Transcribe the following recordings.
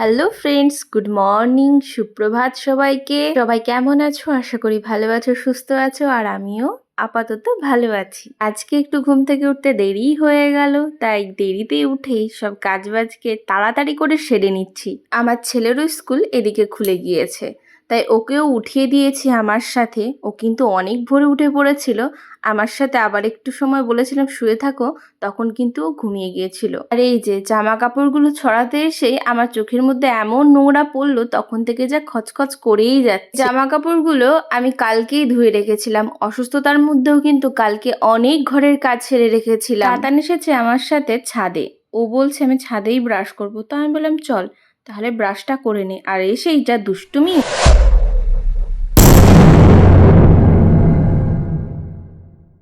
Hello friends good morning সুপ্রভাত সবাইকে। সবাই কেমন আছো? আশা করি ভালো আছো, সুস্থ আছো, আর আমিও আপাতত ভালো আছি। আজকে একটু ঘুম থেকে উঠতে দেরি হয়ে গেল, তাই দেরিতে উঠেই সব কাজবাজকে তাড়াতাড়ি করে সেরে নিচ্ছি। আমার ছেলেরও স্কুল এদিকে খুলে গিয়েছে। তাই ওকেও উঠিয়ে দিয়েছি আমার সাথে। ও কিন্তু অনেক ভোরে উঠে পড়েছিল। আমার সাথে আবার একটু সময় বলেছিলাম, শুয়ে থাকো। তখন কিন্তু ও ঘুমিয়ে গিয়েছিল। আর এই যে জামা কাপড়গুলো ছড়াতে এসে আমার চোখের মধ্যে এমন নোংরা পড়ল, তখন থেকে যা খচখচ করেই যাচ্ছে। জামা কাপড়গুলো আমি কালকেই ধুয়ে রেখেছিলাম। অসুস্থতার মধ্যেও কিন্তু কালকে অনেক ঘরের কাজ ছেড়ে রেখেছিলাম। তাতান এসেছে আমার সাথে ছাদে। ও বলছে, আমি ছাদেই ব্রাশ করব। তো আমি বললাম, চল। তাহলে ব্রাশটা করে নে আর এসেই যা দুষ্টুমি।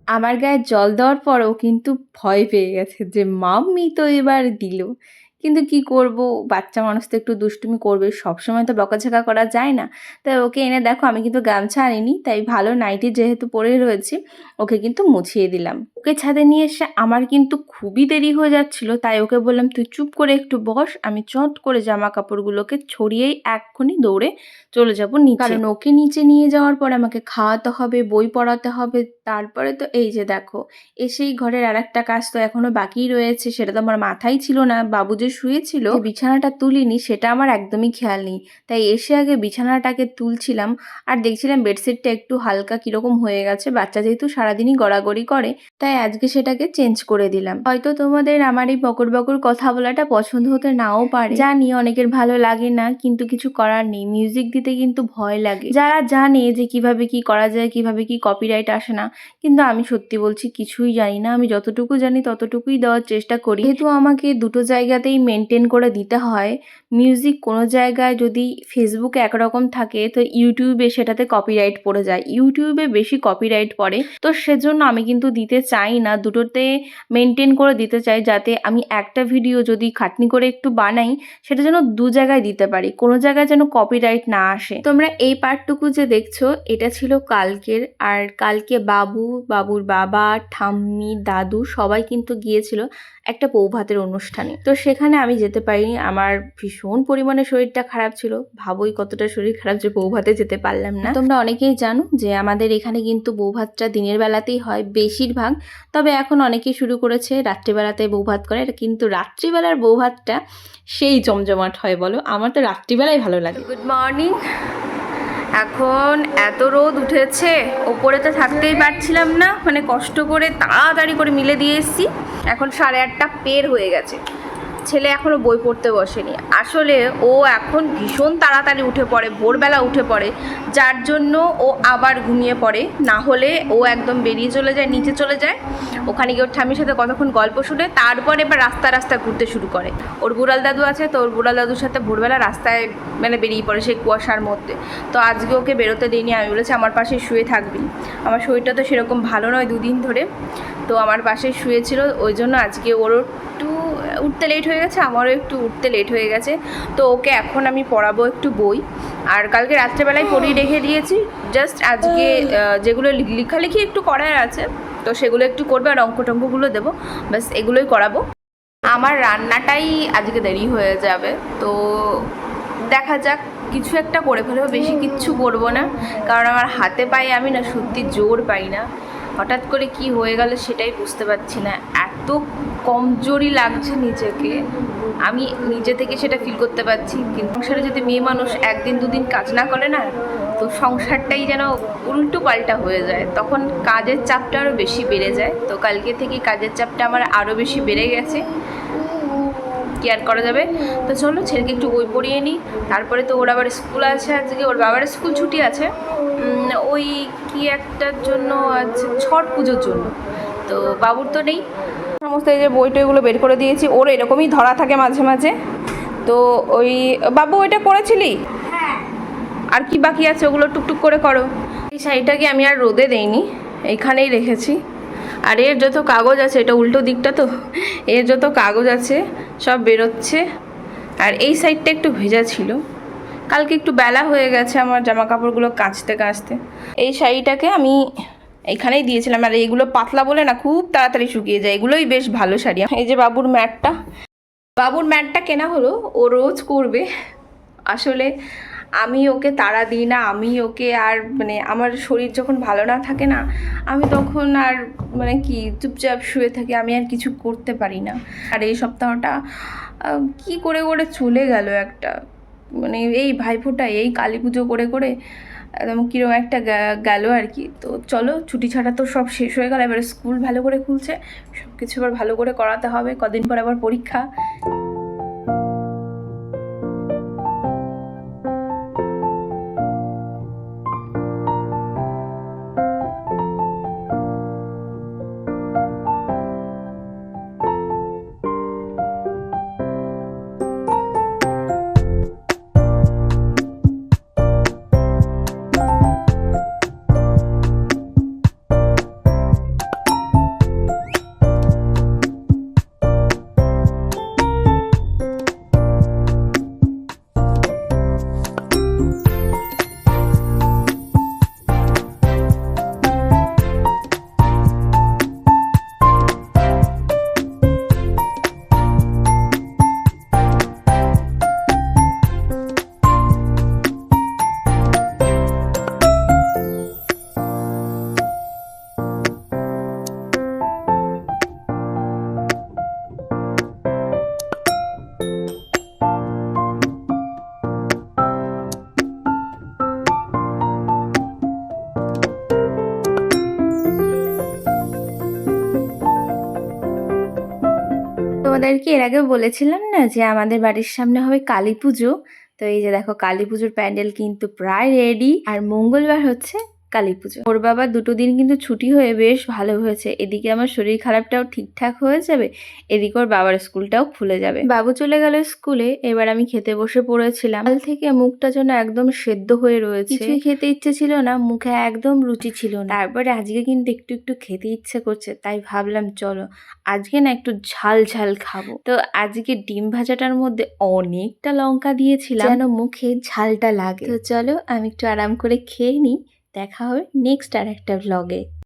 আমার গায়ে জল দেওয়ার পরও কিন্তু ভয় পেয়ে গেছে যে মাম্মি তো এবার দিল। কিন্তু কি করব? বাচ্চা মানুষ তো একটু দুষ্টুমি করবে। সবসময় তো বকাঝকা করা যায় না। তাই ওকে এনে দেখো, আমি কিন্তু গামছা আনিনি। তাই ভালো নাইটি যেহেতু পরে রয়েছে, ওকে কিন্তু মুছিয়ে দিলাম। ওকে ছাদে নিয়ে এসে আমার কিন্তু খুবই দেরি হয়ে যাচ্ছিল। তাই ওকে বললাম, তুই চুপ করে একটু বস। আমি চট করে জামা কাপড়গুলোকে ছড়িয়েই এক্ষুনি দৌড়ে চলে যাব নিচে। কারণ ওকে নিচে নিয়ে যাওয়ার পর আমাকে খাওয়াতে হবে, বই পড়াতে হবে। তারপরে তো এই যে দেখো, এসেই ঘরের আর একটা কাজ তো এখনও বাকি রয়েছে। সেটা তো আমার মাথায় ছিল না। বাবু যে শুয়েছিল বিছানাটা তুলিনি সেটা আমার একদমই খেয়াল নেই। তাই এসে আগে বিছানাটাকে তুলছিলাম আর দেখছিলাম বেডশিটটা একটু হালকা কীরকম হয়ে গেছে, বাচ্চা যেহেতু সারাদিনই গড়াগড়ি করে, তাই আজকে সেটাকে চেঞ্জ করে দিলাম। হয়তো তোমাদের আমার এই বকর বকর কথা বলাটা পছন্দ হতে নাও পারে। জানি অনেকের ভালো লাগে না, কিন্তু কিছু করার নেই। মিউজিক দিতে কিন্তু ভয় লাগে। যারা জানে যে কীভাবে কি করা যায়, কীভাবে কি কপিরাইট আসে না, কিন্তু আমি সত্যি বলছি কিছুই জানি না। আমি যতটুকু জানি ততটুকুই দেওয়ার চেষ্টা করি। যেহেতু আমাকে দুটো জায়গাতেই মেনটেন করে দিতে হয়। মিউজিক কোনো জায়গায় যদি ফেসবুকে একরকম থাকে, তো ইউটিউবে সেটাতে কপিরাইট পড়ে যায়। ইউটিউবে বেশি কপিরাইট পড়ে, তো সেজন্য আমি কিন্তু দিতে চাই না। দুটোতে মেনটেন করে দিতে চাই যাতে আমি একটা ভিডিও যদি খাটনি করে একটু বানাই, সেটা যেন দু জায়গায় দিতে পারি। কোনো জায়গায় যেন কপিরাইট না আসে। তোমরা এই পার্টটুকু যে দেখছ, এটা ছিল কালকের। আর কালকে বাবু, বাবুর বাবা, ঠাম্মি, দাদু সবাই কিন্তু গিয়েছিল একটা বৌভাতের অনুষ্ঠানে। তো সেখানে আমি যেতে পারিনি। আমার ভীষণ পরিমাণে শরীরটা খারাপ ছিল। ভাবোই কতটা শরীর খারাপ যে বৌভাতে যেতে পারলাম না। তোমরা অনেকেই জানো যে আমাদের এখানে কিন্তু বৌভাতটা দিনের বেলাতেই হয় বেশিরভাগ। তবে এখন অনেকেই শুরু করেছে রাত্রিবেলাতে বৌভাত করে। এটা কিন্তু রাত্রিবেলার বৌভাতটা সেই জমজমাট হয় বলো। আমার তো রাত্রিবেলাই ভালো লাগে। গুড মর্নিং এখন এত রোদ উঠেছে। ওপরে তো থাকতেই পারছিলাম না। মানে কষ্ট করে তাড়াতাড়ি করে মিলে দিয়ে এসেছি। এখন সাড়ে আটটা পের হয়ে গেছে। ছেলে এখনও বই পড়তে বসেনি। আসলে ও এখন ভীষণ তাড়াতাড়ি উঠে পড়ে, ভোরবেলা উঠে পড়ে, যার জন্য ও আবার ঘুমিয়ে পড়ে। না হলে ও একদম বেরিয়ে চলে যায়, নিচে চলে যায়। ওখানে গিয়ে ওর ঠামির সাথে কতক্ষণ গল্প শুনে তারপর এবার রাস্তা রাস্তা ঘুরতে শুরু করে। ওর বুড়াল দাদু আছে তো ওর বুড়াল দাদুর সাথে ভোরবেলা রাস্তায় মানে বেরিয়ে পড়ে সেই কুয়াশার মধ্যে। তো আজকে ওকে বেরোতে দিইনি, আমি বলেছি আমার পাশে শুয়ে থাকবি। আমার শরীরটা তো সেরকম ভালো নয় দুদিন ধরে। তো আমার পাশে শুয়েছিল, ওই জন্য আজকে ওর একটু উঠতে লেট হয়ে গেছে আমারও একটু উঠতে লেট হয়ে গেছে। তো ওকে এখন আমি পড়াবো একটু বই। আর কালকে রাত্রেবেলায় পড়িয়ে রেখে দিয়েছি। জাস্ট আজকে যেগুলো লেখালেখি একটু করার আছে তো সেগুলো একটু করবে আর অঙ্ক টঙ্কগুলো দেবো। ব্যাস এগুলোই করাবো। আমার রান্নাটাই আজকে দেরি হয়ে যাবে তো দেখা যাক কিছু একটা করে ফেলব বেশি কিচ্ছু করব না। কারণ আমার হাতে পায়ে আমি না সত্যি জোর পাই না। হঠাৎ করে কি হয়ে গেল সেটাই বুঝতে পারছি না। এত কমজোরি লাগছে নিজেকে, আমি নিজে থেকে সেটা ফিল করতে পারছি, কিন্তু সংসারে যদি মেয়ে মানুষ একদিন দুদিন কাজ না করে না, তো সংসারটাই যেন উল্টো পাল্টা হয়ে যায়। তখন কাজের চাপটা আরও বেশি বেড়ে যায়। তো কালকে থেকে কাজের চাপটা আমার আরও বেশি বেড়ে গেছে। কেয়ার করা যাবে? তো চলো, ছেলেকে একটু বই পড়িয়ে নিই। তারপরে তো ওর আবার স্কুল আছে, আজকে ওর বাবার স্কুল ছুটি আছে। ওই কি একটার জন্য আছে? ছট পুজোর জন্য। তো বাবুর তো নেই। সমস্ত এই যে বই টইগুলো বের করে দিয়েছি ওর এরকমই ধরা থাকে মাঝে মাঝে। তো ওই বাবু ওইটা করেছিলি? আর কি বাকি আছে? ওগুলো টুকটুক করে করো। এই শাড়িটাকে আমি আর রোদে দেইনি এইখানেই রেখেছি। আর এর যত কাগজ আছে এটা উল্টো দিকটা তো এর যত কাগজ আছে সব বেরোচ্ছে। আর এই সাইডটা একটু ভেজা ছিল। কালকে একটু বেলা হয়ে গেছে আমার জামা কাপড়গুলো কাচতে কাচতে। এই শাড়িটাকে আমি এইখানেই দিয়েছিলাম। আর এগুলো পাতলা বলে না, খুব তাড়াতাড়ি শুকিয়ে যায়। এগুলোই বেশ ভালো শাড়ি। এই যে বাবুর ম্যাটটা। বাবুর ম্যাটটা কেনা হলো, ও রোজ করবে। আসলে আমি ওকে তাড়া দিই না, আমি ওকে আর মানে আমার শরীর যখন ভালো না থাকে না, আমি তখন আর মানে কি চুপচাপ শুয়ে থাকি, আমি আর কিছু করতে পারি না। আর এই সপ্তাহটা কি করে করে চলে গেল একটা। মানে এই ভাইফোঁটা, এই কালী পুজো করে করে একদম কীরকম একটা গেল আর কি। তো চলো, ছুটি ছাড়া তো সব শেষ হয়ে গেল। এবারে স্কুল ভালো করে খুলছে সব কিছু এবার ভালো করে করাতে হবে। কদিন পর আবার পরীক্ষা। তোমাদেরকে এর আগে বলেছিলাম না যে আমাদের বাড়ির সামনে হবে কালী পুজো? তো এই যে দেখো, কালী পুজোর প্যান্ডেল কিন্তু প্রায় রেডি আর মঙ্গলবার হচ্ছে কালী পুজো। ওর বাবা দুটো দিন কিন্তু ছুটি হয়ে বেশ ভালো হয়েছে। এদিকে আমার শরীর খারাপটাও ঠিকঠাক হয়ে যাবে, এদিকে ওর বাবার স্কুলটাও খুলে যাবে। বাবু চলে গেল স্কুলে, এবার আমি খেতে বসে পড়েছিলাম। কাল থেকে মুখটা যেন একদম সেদ্ধ হয়ে রয়েছে। কিছুই খেতে ইচ্ছে ছিল না, মুখে একদম রুচি ছিল না। তারপরে আজকে কিন্তু একটু একটু খেতে ইচ্ছে করছে, তাই ভাবলাম চলো, আজকে না একটু ঝাল ঝাল খাব। তো আজকে ডিম ভাজাটার মধ্যে অনেকটা লঙ্কা দিয়েছিলাম, যেন মুখে ঝালটা লাগে। তো চলো, আমি একটু আরাম করে খেয়ে নিই। দেখা হয় নেক্সট আর একটা ব্লগে